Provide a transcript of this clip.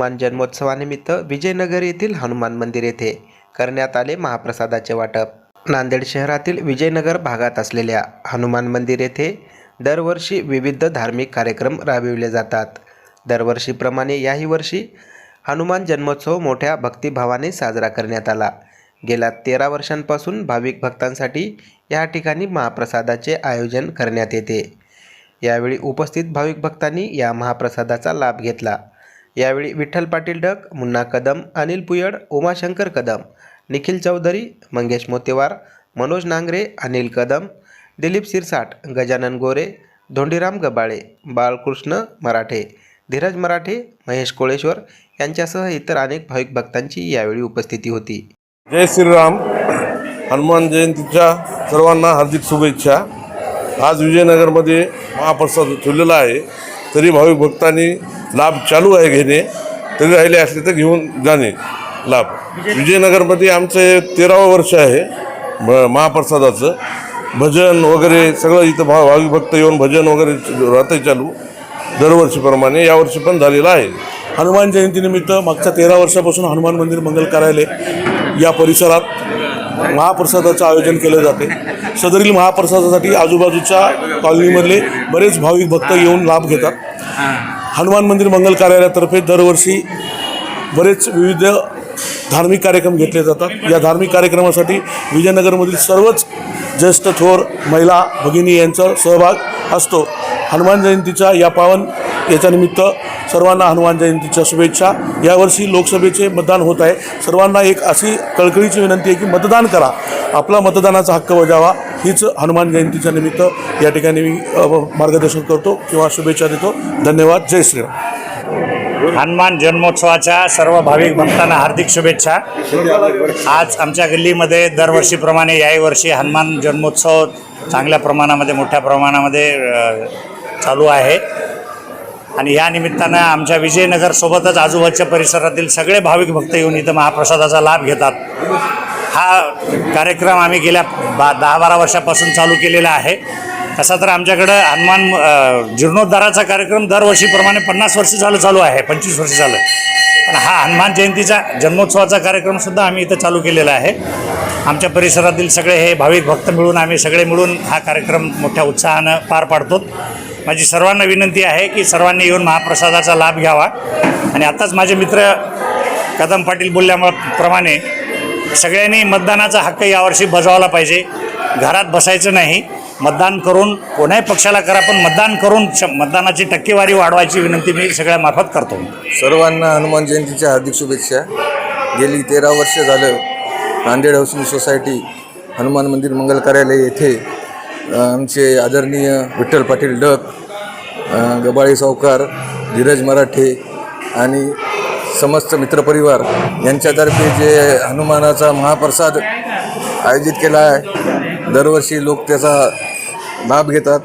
हनुमान जन्मोत्सवानिमित्त विजयनगर येथील हनुमान मंदिर येथे करण्यात आले महाप्रसादाचे वाटप. नांदेड शहरातील विजयनगर भागात असलेल्या हनुमान मंदिर येथे दरवर्षी विविध धार्मिक कार्यक्रम राबविले जातात. दरवर्षीप्रमाणे याही वर्षी हनुमान जन्मोत्सव मोठ्या भक्तिभावाने साजरा करण्यात आला. गेल्या तेरा वर्षांपासून भाविक भक्तांसाठी या ठिकाणी महाप्रसादाचे आयोजन करण्यात येते. यावेळी उपस्थित भाविक भक्तांनी या महाप्रसादाचा लाभ घेतला. यावेळी विठ्ठल पाटील डक मुन्ना कदम अनिल पुयड उमाशंकर कदम निखिल चौधरी मंगेश मोतेवार मनोज नांगरे अनिल कदम दिलीप सिरसाट गजानन गोरे धोंडीराम गबाळे बाळकृष्ण मराठे धीरज मराठे महेश कोळेश्वर यांच्यासह इतर अनेक भाविक भक्तांची यावेळी उपस्थिती होती. जय श्रीराम. हनुमान जयंतीच्या सर्वांना हार्दिक शुभेच्छा. आज विजयनगरमध्ये महाप्रसाद ठेवलेला आहे. तरी भाविक भक्तांनी लाभ चालू आहे घेणे तरी राहिले असले तर घेऊन जाणे लाभ. विजयनगरमध्ये आमचं हे तेरावं वर्ष आहे ब महाप्रसादाचं. भजन वगैरे सगळं इथं भाव भाविक भक्त येऊन भजन वगैरे राहते चालू दरवर्षीप्रमाणे. यावर्षी पण झालेलं आहे. हनुमान जयंतीनिमित्त मागच्या तेरा वर्षापासून हनुमान मंदिर मंगल कार्यालय या परिसरात महाप्रसादाचं आयोजन केलं जाते. सदरील महाप्रसादासाठी आजूबाजूच्या कॉलनीमधले बरेच भाविक भक्त येऊन लाभ घेतात. हनुमान मंदिर मंगल कार्यालयातर्फे दरवर्षी बरेच विविध धार्मिक कार्यक्रम घेतले जातात. या धार्मिक कार्यक्रमासाठी विजयनगरमधील सर्वच ज्येष्ठ थोर महिला भगिनी यांचा सहभाग असतो. हनुमान जयंतीच्या या पावन याच्यानिमित्त सर्वांना हनुमान जयंतीच्या शुभेच्छा. यावर्षी लोकसभेचे मतदान होत आहे. सर्वांना एक अशी कळकळीची विनंती आहे की मतदान करा. आपला मतदानाचा हक्क बजावा. हीच हनुमान जयंतीच्या निमित्त या ठिकाणी मी मार्गदर्शन करतो किंवा शुभेच्छा देतो. धन्यवाद. जय श्रीराम. हनुमान जन्मोत्सवाच्या सर्व भाविक भक्तांना हार्दिक शुभेच्छा. आज आमच्या गल्लीमध्ये दरवर्षीप्रमाणे याही वर्षी हनुमान जन्मोत्सव चांगल्या प्रमाणामध्ये मोठ्या प्रमाणामध्ये चालू आहे. आणि या निमित्तानं आमच्या विजयनगरसोबतच आजूबाजूच्या परिसरातील सगळे भाविक भक्त येऊन इथं महाप्रसादाचा लाभ घेतात. हा कार्यक्रम आम्ही गेल्या बा दहा बारा वर्षापासून चालू केलेला आहे. तसा तर आमच्याकडं हनुमान जीर्णोद्धाराचा कार्यक्रम दरवर्षीप्रमाणे पन्नास वर्ष झालं चालू आहे पंचवीस वर्ष झालं. पण हा हनुमान जयंतीचा जन्मोत्सवाचा कार्यक्रमसुद्धा आम्ही इथं चालू केलेला आहे. आमच्या परिसरातील सगळे हे भाविक भक्त मिळून आम्ही सगळे मिळून हा कार्यक्रम मोठ्या उत्साहानं पार पाडतो. माझी सर्वांना विनंती आहे की सर्वांनी येऊन महाप्रसादाचा लाभ घ्यावा. आणि आताच माझे मित्र कदम पाटील बोलल्याप्रमाणे सगळ्यांनी मतदानाचा हक्क यावर्षी बजावला पाहिजे. घरात बसायचं नाही. मतदान करून कोणाही पक्षाला करा पण मतदान करून श मतदानाची टक्केवारी वाढवायची विनंती मी सगळ्या मार्फत करतो. सर्वांना हनुमान जयंतीच्या हार्दिक शुभेच्छा. गेली तेरा वर्ष झालं नांदेड हाऊसिंग सोसायटी हनुमान मंदिर मंगल कार्यालय येथे आमचे आदरणीय विठ्ठल पाटील डक गबाळी गबाळे सावकार धीरज मराठे आणि समस्त मित्रपरिवार यांच्यातर्फे जे हनुमानाचा महाप्रसाद आयोजित केला आहे दरवर्षी लोक त्याचा लाभ घेतात.